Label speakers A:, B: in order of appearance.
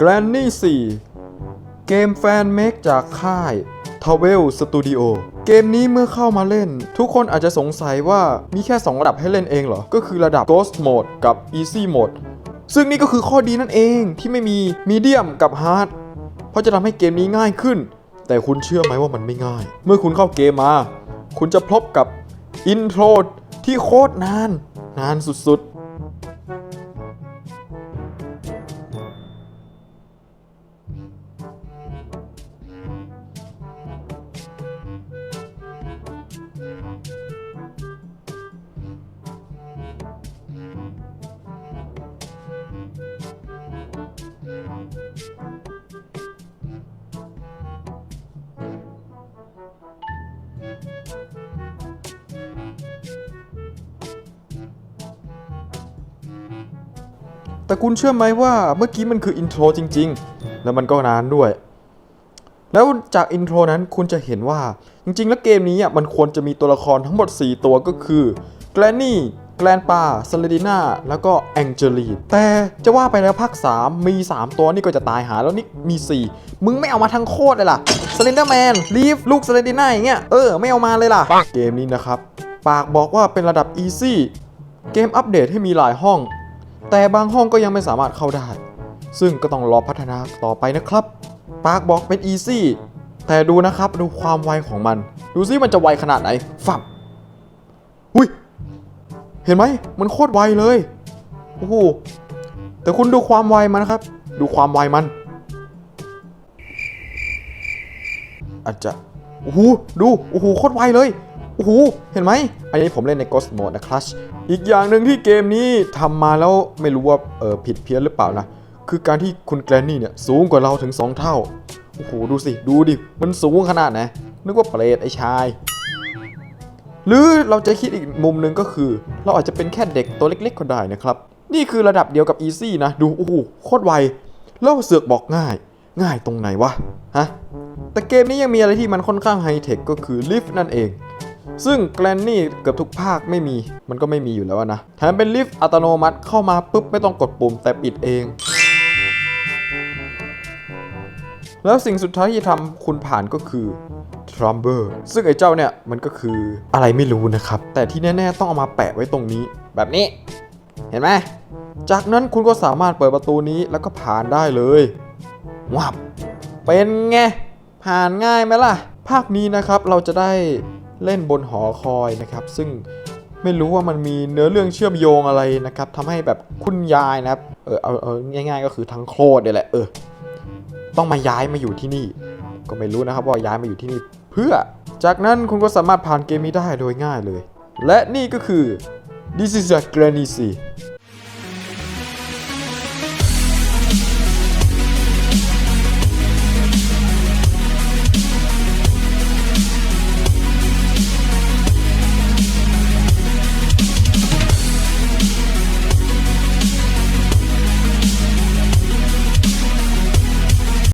A: Granny 4เกมแฟนเมคจากค่าย t a v e l Studio เกมนี้เมื่อเข้ามาเล่น ทุกคนอาจจะสงสัยว่ามีแค่ 2 ระดับให้เล่นเองเหรอ ก็คือระดับ Ghost Mode กับ Easy Mode ซึ่งนี่ก็คือข้อดีนั่นเองที่ไม่มี Medium กับ Hard เพราะจะทำให้เกมนี้ง่ายขึ้น แต่คุณเชื่อไหมว่ามันไม่ง่าย เมื่อคุณเข้าเกมมา คุณจะพบกับอินโทรที่โคตรนาน นานสุดๆ แต่คุณเชื่อไหมว่าเมื่อกี้มันคืออินโทรจริง ๆ แล้วมันก็นานด้วย แล้วจากอินโทรนั้นคุณจะเห็นว่าจริง ๆ แล้วเกมนี้อะมันควรจะมีตัวละครทั้งหมด 4 ตัวก็คือแกลนี่แกลนปาซาเลดิน่า แล้วก็แองเจลีแต่จะว่าไปแล้วภาค 3 มี 3 ตัวนี่ก็จะตายหาแล้วนี่มี 4 มึงไม่เอามาทั้งโคตรเลยล่ะซาเลนเดอร์แมนลีฟลูกซาเลดิน่าอย่างเงี้ย เออ ไม่เอามาเลยล่ะ เกมนี้นะครับ ปากบอกว่าเป็นระดับอีซี่ เกมอัปเดตให้มีหลายห้อง แต่บางห้องก็ยังไม่สามารถเข้าได้ ซึ่งก็ต้องรอพัฒนาต่อไปนะครับปากบอกเป็นอีซี่แต่ดูนะครับดูความไวของมัน ดูซิมันจะไวขนาดไหนฟับหุยเห็นไหมมันโคตรไวเลยโอ้โหแต่คุณดูความไวมันนะครับ ดูความไวมัน อาจจะโอ้โหดูโอ้โหโคตรไวเลย โอ้โห เห็นไหม อันนี้ผมเล่นใน Ghost Mode นะครัชอีกอย่างหนึ่งที่เกมนี้ทำมาแล้วไม่รู้ว่าเออผิดเพี้ยนหรือเปล่านะ คือการที่คุณแกรนนี่เนี่ยสูงกว่าเราถึง 2 เท่า โอ้โห ดูสิ ดูดิ มันสูงขนาดไหน นึกว่าเปรตไอ้ชาย หรือเราจะคิดอีกมุมหนึ่งก็คือ เราอาจจะเป็นแค่เด็กตัวเล็กๆก็ได้นะครับ นี่คือระดับเดียวกับ Easy นะ ดู โอ้โห โคตรไว แล้วเสือกบอกง่าย ง่ายตรงไหนวะ ฮะ แต่เกมนี้ยังมีอะไรที่มันค่อนข้างไฮเทคก็คือลิฟต์นั่นเอง ซึ่งแกลนนี่เกือบทุกภาคไม่มี มันก็ไม่มีอยู่แล้วนะ แถมเป็นลิฟต์อัตโนมัติเข้ามาปุ๊บไม่ต้องกดปุ่มแต่ปิดเอง แล้วสิ่งสุดท้ายที่ทำคุณผ่านก็คือ Trumber ซึ่งไอ้เจ้าเนี่ยมันก็คืออะไรไม่รู้นะครับ แต่ที่แน่ ๆ ต้องเอามาแปะไว้ตรงนี้ แบบนี้ เห็นไหม จากนั้นคุณก็สามารถเปิดประตูนี้แล้วก็ผ่านได้เลยวับเป็นไง ผ่านง่ายไหมล่ะ ภาคนี้นะครับเราจะได้ เล่นบนหอคอยนะครับ ซึ่งไม่รู้ว่ามันมีเนื้อเรื่องเชื่อมโยงอะไรนะครับทำให้แบบคุณยายนะครับเออเอาเอาง่าย ๆ ก็คือทั้งโคตรเนี่ยแหละเออต้องมาย้ายมาอยู่ที่นี่ ก็ไม่รู้นะครับว่าย้ายมาอยู่ที่นี่เพื่อจากนั้นคุณก็สามารถผ่านเกมนี้ได้โดยง่ายเลย และนี่ก็คือ This is a Granny